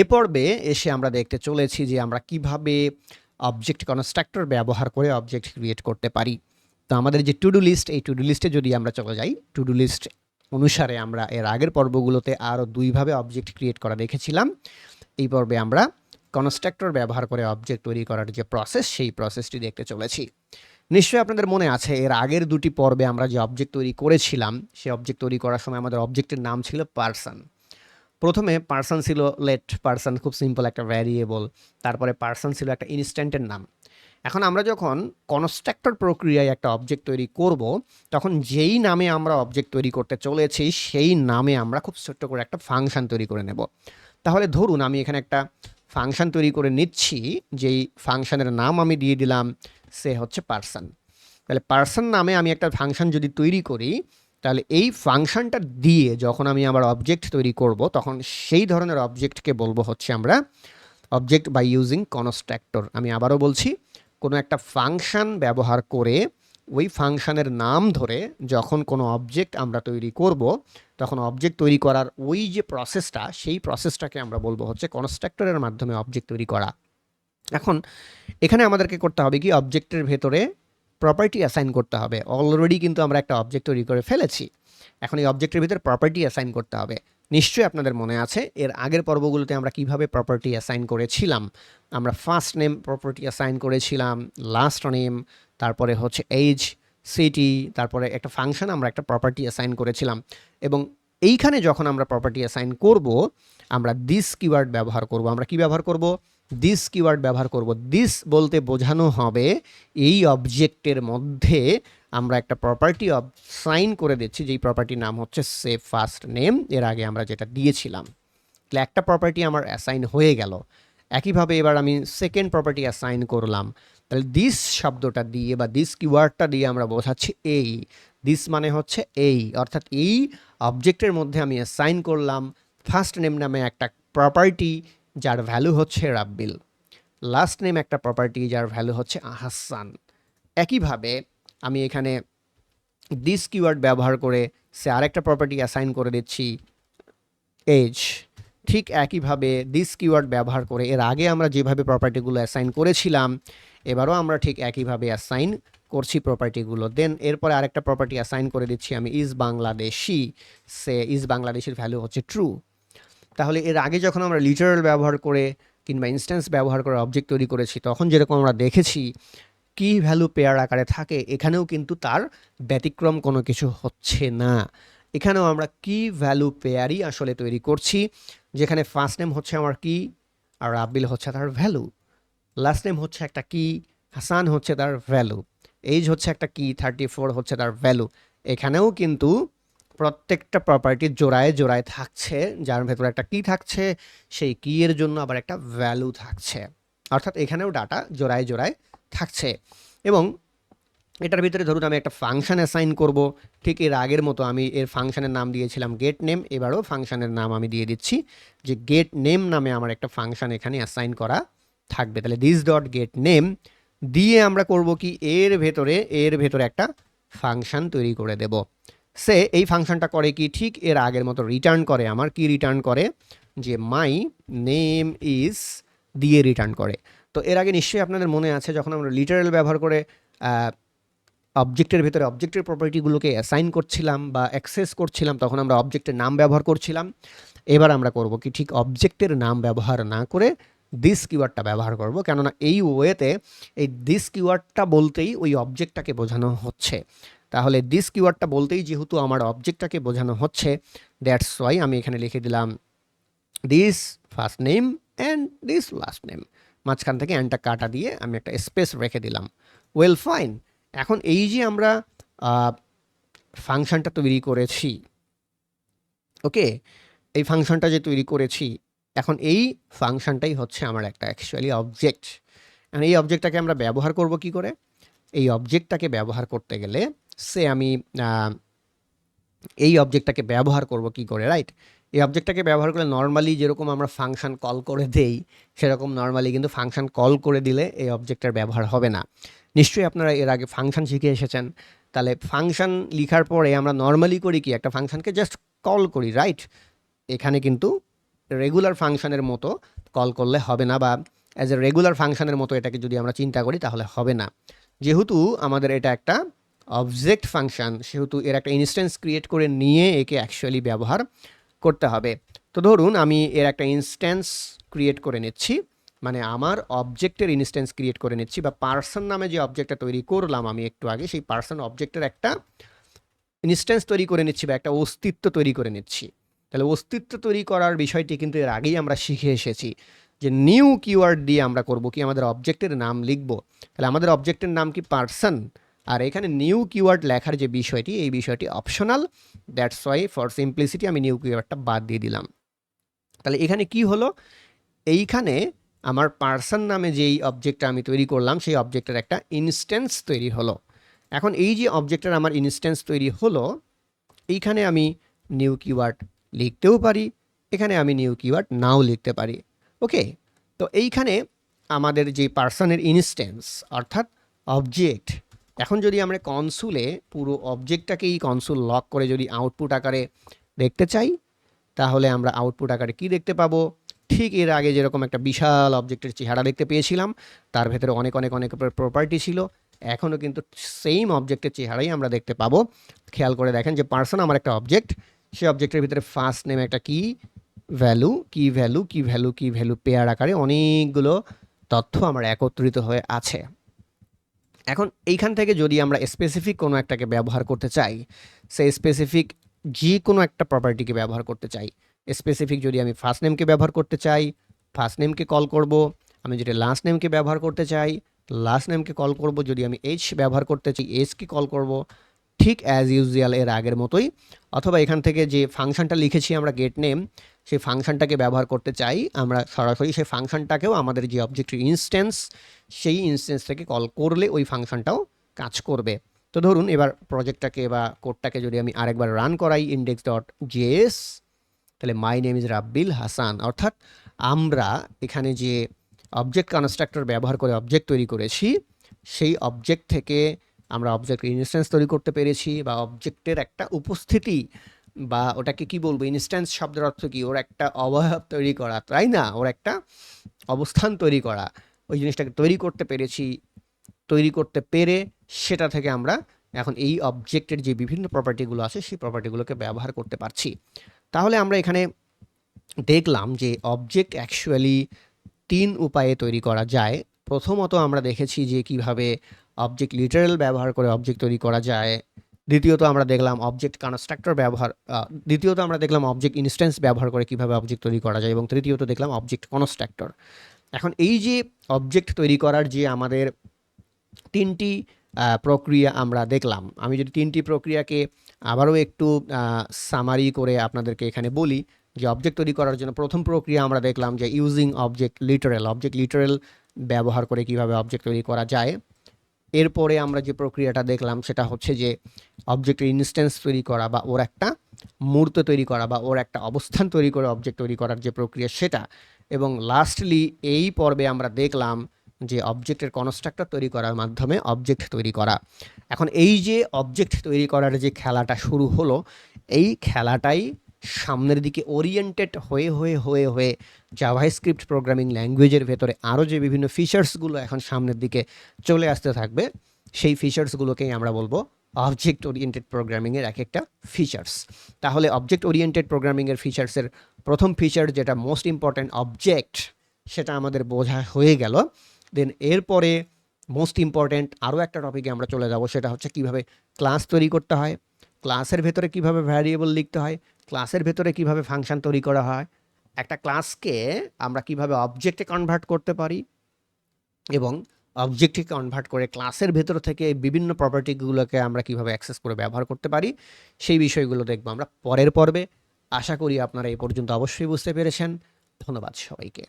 এ পর্বে এসে আমরা দেখতে চলেছি যে আমরা কীভাবে অবজেক্ট কনস্ট্রাক্টর ব্যবহার করে অবজেক্ট ক্রিয়েট করতে পারি। তো আমাদের যে টু ডু লিস্ট এই টু ডু লিস্টে যদি আমরা চলে যাই টু ডু লিস্ট অনুসারে আমরা এর আগের পর্বগুলোতে আরও দুইভাবে অবজেক্ট ক্রিয়েট করা দেখেছিলাম। এই পর্বে আমরা কনস্ট্রাক্টর ব্যবহার করে অবজেক্ট তৈরি করার যে প্রসেস সেই প্রসেসটি দেখতে চলেছি। নিশ্চয়ই আপনাদের মনে আছে, এর আগের দুটি পর্বে আমরা যে অবজেক্ট তৈরি করেছিলাম সেই অবজেক্ট তৈরি করার সময় আমাদের অবজেক্টের নাম ছিল পার্সন প্রথমে পার্সন ছিল লেট, পার্সন খুব সিম্পল একটা ভ্যারিয়েবল তারপরে পার্সন ছিল একটা ইনস্ট্যান্টের নাম। এখন আমরা যখন কনস্ট্রাক্টর প্রক্রিয়ায় একটা অবজেক্ট তৈরি করব, তখন যেই নামে আমরা অবজেক্ট তৈরি করতে চলেছি, সেই নামে আমরা খুব ছোট্ট করে একটা ফাংশন তৈরি করে নেব। তাহলে ধরুন আমি এখানে একটা ফাংশন তৈরি করে নিচ্ছি, যেই ফাংশনের নাম আমি দিয়ে দিলাম, সে হচ্ছে পার্সন। তাহলে পার্সন নামে আমি একটা ফাংশন যদি তৈরি করি তাহলে এই ফাংশনটা দিয়ে যখন আমি আবার অবজেক্ট তৈরি করব, তখন সেই ধরনের অবজেক্টকে বলব হচ্ছে আমরা অবজেক্ট বাই ইউজিং কনস্ট্রাক্টর আমি আবারও বলছি, কোনো একটা ফাংশান ব্যবহার করে ওই ফাংশানের নাম ধরে যখন কোনো অবজেক্ট আমরা তৈরি করব, তখন অবজেক্ট তৈরি করার ওই যে প্রসেসটা সেই প্রসেসটাকে আমরা বলব হচ্ছে কনস্ট্রাক্টরের মাধ্যমে অবজেক্ট তৈরি করা। এখন, এখানে আমাদেরকে করতে হবে কি অবজেক্টের ভেতরে প্রপার্টি অ্যাসাইন করতে হবে। অলরেডি কিন্তু আমরা একটা অবজেক্ট তৈরি করে ফেলেছি। এখন এই অবজেক্টের ভিতরে প্রপার্টি অ্যাসাইন করতে হবে। নিশ্চয়ই আপনাদের মনে আছে, এর আগের পর্বগুলোতে আমরা কীভাবে প্রপার্টি অ্যাসাইন করেছিলাম? আমরা ফার্স্ট নেম প্রপার্টি অ্যাসাইন করেছিলাম লাস্ট নেম তারপরে হচ্ছে এইজ সিটি তারপরে একটা ফাংশন আমরা একটা প্রপার্টি অ্যাসাইন করেছিলাম। এবং এইখানে যখন আমরা প্রপার্টি অ্যাসাইন করব, আমরা দিস কিওয়ার্ড ব্যবহার করব। আমরা কি ব্যবহার করব? দিস কিওয়ার্ড ব্যবহার করব। দিস বলতে বোঝানো হবে এই অবজেক্টের মধ্যে আমরা একটা প্রপার্টি অব সাইন করে দিচ্ছি, যেই প্রপার্টির নাম হচ্ছে সে ফার্স্ট নেম এর আগে আমরা যেটা দিয়েছিলাম। তাহলে একটা প্রপার্টি আমার অ্যাসাইন হয়ে গেল। একইভাবে এবার আমি সেকেন্ড প্রপার্টি অ্যাসাইন করলাম। তাহলে দিস শব্দটা দিয়ে বা দিস কিওয়ার্ডটা দিয়ে আমরা বোঝাচ্ছি এই। দিস মানে হচ্ছে এই। অর্থাৎ এই অবজেক্টের মধ্যে আমি অ্যাসাইন করলাম। ফার্স্ট নেম নামে একটা প্রপার্টি যার ভ্যালু হচ্ছে রাব্বিল। লাস্ট নেম একটা প্রপার্টি যার ভ্যালু হচ্ছে আহাসান একইভাবে আমি এখানে দিস কিওয়ার্ড ব্যবহার করে সে আরেকটা প্রপার্টি অ্যাসাইন করে দিচ্ছি। এজ ঠিক একইভাবে দিস কিওয়ার্ড ব্যবহার করে এর আগে আমরা যেভাবে প্রপার্টিগুলো অ্যাসাইন করেছিলাম, এবারও আমরা ঠিক একইভাবে অ্যাসাইন করছি প্রপার্টিগুলো দেন এরপরে আরেকটা প্রপার্টি অ্যাসাইন করে দিচ্ছি আমি ইজ বাংলাদেশি সে ইজ বাংলাদেশের ভ্যালু হচ্ছে ট্রু তাহলে এর আগে যখন আমরা লিটারাল ব্যবহার করে কিংবা ইনস্ট্যান্স ব্যবহার করে অবজেক্ট তৈরি করেছি, তখন যেরকম আমরা দেখেছি, কি ভ্যালু পেয়ার আকারে থাকে, এখানেও কিন্তু তার ব্যতিক্রম কোনো কিছু হচ্ছে না। এখানেও আমরা কি ভ্যালু পেয়ারই আসলে তৈরি করছি, যেখানে ফার্স্ট নেম হচ্ছে আমার কি, আর রাব্বিল হচ্ছে তার ভ্যালু লাস্ট নেম হচ্ছে একটা কি হাসান হচ্ছে তার ভ্যালু এইজ হচ্ছে একটা কি থার্টি ফোর হচ্ছে তার ভ্যালু এখানেও কিন্তু প্রত্যেকটা প্রপার্টি জোড়ায় জোড়ায় থাকছে, যার ভেতরে একটা কি থাকছে, সেই কি এর জন্য আবার একটা ভ্যালু থাকছে। অর্থাৎ এখানেও ডাটা জোড়ায় জোড়ায় থাকছে। এবং এটার ভিতরে ধরুন আমি একটা ফাংশন অ্যাসাইন করব, ঠিক এর আগের মতো আমি এর ফাংশনের নাম দিয়েছিলাম গেট নেম এবারও ফাংশনের নাম আমি দিয়ে দিচ্ছি যে গেট নেম নামে আমার একটা ফাংশন এখানে অ্যাসাইন করা থাকবে। তাহলে দিস ডট গেট নেম দিয়ে আমরা করব কি, এর ভেতরে এর ভেতরে একটা ফাংশন তৈরি করে দেব। সে এই ফাংশনটা করে কি? ঠিক এর আগের মতো রিটার্ন করে আমার। কি রিটার্ন করে? যে মাই নেম ইজ দিয়ে রিটার্ন করে। তো এর আগে নিশ্চয়ই আপনাদের মনে আছে, যখন আমরা লিটারাল ব্যবহার করে অবজেক্টের ভিতরে অবজেক্টের প্রপার্টিগুলোকে অ্যাসাইন করছিলাম বা অ্যাক্সেস করছিলাম, তখন আমরা অবজেক্টের নাম ব্যবহার করছিলাম। এবার আমরা করব কি? ঠিক অবজেক্টের নাম ব্যবহার না করে দিস কিওয়ার্ডটা ব্যবহার করব। কেননা এই ওয়েতে এই দিস কিওয়ার্ডটা বলতেই ওই অবজেক্টটাকে বোঝানো হচ্ছে। তাহলে দিস কিওয়ার্ডটা বলতেই যেহেতু আমার অবজেক্টটাকে বোঝানো হচ্ছে দ্যাটস ওয়াই আমি এখানে লিখে দিলাম this first name and this last name মাঝখান থেকে অ্যান্ডটা কাটা দিয়ে আমি একটা স্পেস রেখে দিলাম। ওয়েল ফাইন এখন এই যে আমরা ফাংশনটা তৈরি করেছি, ওকে? এই ফাংশনটা যে তৈরি করেছি, এখন এই ফাংশনটাই হচ্ছে আমার একটা অ্যাকচুয়ালি অবজেক্ট এখন এই অবজেক্টটাকে আমরা ব্যবহার করব কি করে? এই অবজেক্টটাকে ব্যবহার করতে গেলে সে আমি এই অবজেক্টটাকে ব্যবহার করব কি করে রাইট এই অবজেক্টটাকে ব্যবহার করলে নর্মালি যেরকম আমরা ফাংশন কল করে দেই, সেরকম নর্মালি কিন্তু ফাংশন কল করে দিলে এই অবজেক্টের ব্যবহার হবে না। নিশ্চয়ই আপনারা এর আগে ফাংশন শিখে এসেছেন। তাহলে ফাংশন লিখার পরে আমরা নর্মালি করি কি? একটা ফাংশনকে জাস্ট কল করি রাইট এখানে কিন্তু রেগুলার ফাংশনের মতো কল করলে হবে না বা অ্যাজ এ রেগুলার ফাংশনের মতো এটাকে যদি আমরা চিন্তা করি তাহলে হবে না। যেহেতু আমাদের এটা একটা অবজেক্ট ফাংশন সেহেতু এর একটা ইনস্ট্যান্স ক্রিয়েট করে নিয়ে একে অ্যাকচুয়ালি ব্যবহার করতে হবে। তো ধরুন আমি এর একটা ইনস্ট্যান্স ক্রিয়েট করে নিচ্ছি মানে আমার অবজেক্টের ইনস্ট্যান্স ক্রিয়েট করে নিচ্ছি বা পার্সন নামে যে অবজেক্টটা তৈরি করলাম আমি একটু আগে, সেই পার্সন অবজেক্টের একটা ইনস্ট্যান্স তৈরি করে নিচ্ছি বা একটা অস্তিত্ব তৈরি করে নিচ্ছি। তাহলে অস্তিত্ব তৈরি করার বিষয়টি কিন্তু এর আগেই আমরা শিখে এসেছি যে নিউ কিওয়ার্ড দিয়ে আমরা করব কি আমাদের অবজেক্টের নাম লিখব। তাহলে আমাদের অবজেক্টের নাম কি পার্সন আর এখানে নিউ কিওয়ার্ড লেখার যে বিষয়টি, এই বিষয়টি optional that's why for simplicity আমি নিউ কিওয়ার্ডটা বাদ দিয়ে দিলাম। তাহলে এখানে কি হলো? এইখানে আমার পার্সন নামে যেই অবজেক্টটা আমি তৈরি করলাম, সেই অবজেক্টের একটা ইনস্ট্যান্স তৈরি হলো। এখন এই যে অবজেক্টের আমার ইনস্ট্যান্স তৈরি হলো, এইখানে আমি নিউ কিওয়ার্ড লিখতেও পারি, এখানে আমি নিউ কিওয়ার্ড নাও লিখতে পারি। ওকে তো এইখানে আমাদের যে পার্সনের ইনস্ট্যান্স অর্থাৎ অবজেক্ট এখন যদি আমরা কনসুলে পুরো অবজেক্টটাকেই কনসুল লক করে যদি আউটপুট আকারে দেখতে চাই, তাহলে আমরা আউটপুট আকারে কি দেখতে পাবো? ঠিক এর আগে যেরকম একটা বিশাল অবজেক্টের চেহারা দেখতে পেয়েছিলাম, তার ভেতরে অনেক অনেক অনেক প্রপার্টি ছিল এখনও কিন্তু সেম অবজেক্টের চেহারাই আমরা দেখতে পাবো। খেয়াল করে দেখেন যে পার্সন আমার একটা অবজেক্ট সেই অবজেক্টের ভিতরে ফার্স্ট নেমে একটা কি ভ্যালু কি ভ্যালু কি ভ্যালু কি ভ্যালু পেয়ার আকারে অনেকগুলো তথ্য আমার একত্রিত হয়ে আছে। এখন এইখান থেকে যদি আমরা স্পেসিফিক কোনো একটাকে ব্যবহার করতে চাই সেই স্পেসিফিক যে কোনো একটা প্রপার্টিকে ব্যবহার করতে চাই। স্পেসিফিক যদি আমি ফার্স্ট নেমকে ব্যবহার করতে চাই ফার্স্ট নেমকে কল করব, আমি যদি লাস্ট নেমকে ব্যবহার করতে চাই লাস্ট নেমকে কল করব, যদি আমি এইচ ব্যবহার করতে চাই এইচকে কল করব, ঠিক অ্যাজ ইউজুয়াল এর আগের মতোই, অথবা এখান থেকে যে ফাংশনটা লিখেছি আমরা গেট নেম সেই ফাংশনটাকে ব্যবহার করতে চাই, আমরা সরাসরি সেই ফাংশনটাকেও আমাদের যে অবজেক্টের ইনস্ট্যান্স সেই ইনস্ট্যান্স কল করলে ওই ফাংশনটাও কাজ করবে। তো ধরুন, এবার প্রজেক্টটাকে বা কোডটাকে যদি আমি আরেকবার রান করাই ইন্ডেক্স ডট জেএস তাহলে মাই নেম ইজ রাব্বিল হাসান অর্থাৎ আমরা এখানে যে অবজেক্ট কনস্ট্রাক্টর ব্যবহার করে অবজেক্ট তৈরি করেছি, সেই অবজেক্ট থেকে আমরা অবজেক্ট ইনস্ট্যান্স তৈরি করতে পেরেছি বা অবজেক্টের একটা উপস্থিতি বা ওটাকে কি বলব? ইনস্ট্যান্স শব্দের অর্থ কি? ওর একটা অবয়ব তৈরি করা, তাই না? ওর একটা অবস্থান তৈরি করা। ওই জিনিসটাকে তৈরি করতে পেরেছি, তৈরি করতে পেরে সেটা থেকে আমরা এখন এই অবজেক্টের যে বিভিন্ন প্রপার্টিগুলো আছে, সেই প্রপার্টিগুলোকে ব্যবহার করতে পারছি। তাহলে আমরা এখানে দেখলাম যে অবজেক্ট অ্যাকচুয়ালি তিন উপায়ে তৈরি করা যায়। প্রথমত আমরা দেখেছি যে কীভাবে অবজেক্ট লিটারাল ব্যবহার করে অবজেক্ট তৈরি করা যায়। দ্বিতীয়ত আমরা দেখলাম অবজেক্ট কনস্ট্রাক্টর ব্যবহার দ্বিতীয়ত আমরা দেখলাম অবজেক্ট ইনস্ট্যান্স ব্যবহার করে কীভাবে অবজেক্ট তৈরি করা যায় এবং তৃতীয়ত দেখলাম অবজেক্ট কনস্ট্রাক্টর এখন এই যে অবজেক্ট তৈরি করার যে আমাদের তিনটি প্রক্রিয়া আমরা দেখলাম, আমি যদি তিনটি প্রক্রিয়াকে আবারও একটু সামারি করে আপনাদেরকে এখানে বলি, যে অবজেক্ট তৈরি করার জন্য প্রথম প্রক্রিয়া আমরা দেখলাম যে using object literal object literal ব্যবহার করে কীভাবে অবজেক্ট তৈরি করা যায়। এরপরে আমরা যে প্রক্রিয়াটা দেখলাম সেটা হচ্ছে যে অবজেক্টের ইনস্ট্যান্স তৈরি করা বা ওর একটা মূর্ত তৈরি করা বা ওর একটা অবস্থান তৈরি করে অবজেক্ট তৈরি করার যে প্রক্রিয়া সেটা। এবং লাস্টলি এই পর্বে আমরা দেখলাম যে অবজেক্টের কনস্ট্রাক্টর তৈরি করার মাধ্যমে অবজেক্ট তৈরি করা। এখন এই যে অবজেক্ট তৈরি করার যে খেলাটা শুরু হলো, এই খেলাটাই সামনের দিকে ওরিয়েন্টেড হয়ে হয়ে হয়ে হয়ে জাভাস্ক্রিপ্ট প্রোগ্রামিং ল্যাঙ্গুয়েজের ভেতরে আরও যে বিভিন্ন ফিচার্সগুলো এখন সামনের দিকে চলে আসতে থাকবে, সেই ফিচার্সগুলোকেই আমরা বলব অবজেক্ট ওরিয়েন্টেড প্রোগ্রামিংয়ের এক একটা ফিচার্স তাহলে অবজেক্ট ওরিয়েন্টেড প্রোগ্রামিংয়ের ফিচার্সের প্রথম ফিচার যেটা মোস্ট ইম্পর্ট্যান্ট অবজেক্ট সেটা আমাদের বোঝা হয়ে গেল। দেন এরপরে মোস্ট ইম্পর্ট্যান্ট আরও একটা টপিকে আমরা চলে যাব, সেটা হচ্ছে কীভাবে ক্লাস তৈরি করতে হয় ক্লাসের ভেতরে কীভাবে ভ্যারিয়েবল লিখতে হয় ক্লাসের ভেতরে কীভাবে ফাংশন তৈরি করা হয়, একটা ক্লাসকে আমরা কীভাবে অবজেক্টে কনভার্ট করতে পারি এবং অবজেক্টে কনভার্ট করে ক্লাসের ভেতর থেকে বিভিন্ন প্রপার্টিগুলোকে আমরা কীভাবে অ্যাক্সেস করে ব্যবহার করতে পারি, সেই বিষয়গুলো দেখব আমরা পরের পর্বে। আশা করি আপনারা এই পর্যন্ত অবশ্যই বুঝতে পেরেছেন। ধন্যবাদ সবাইকে।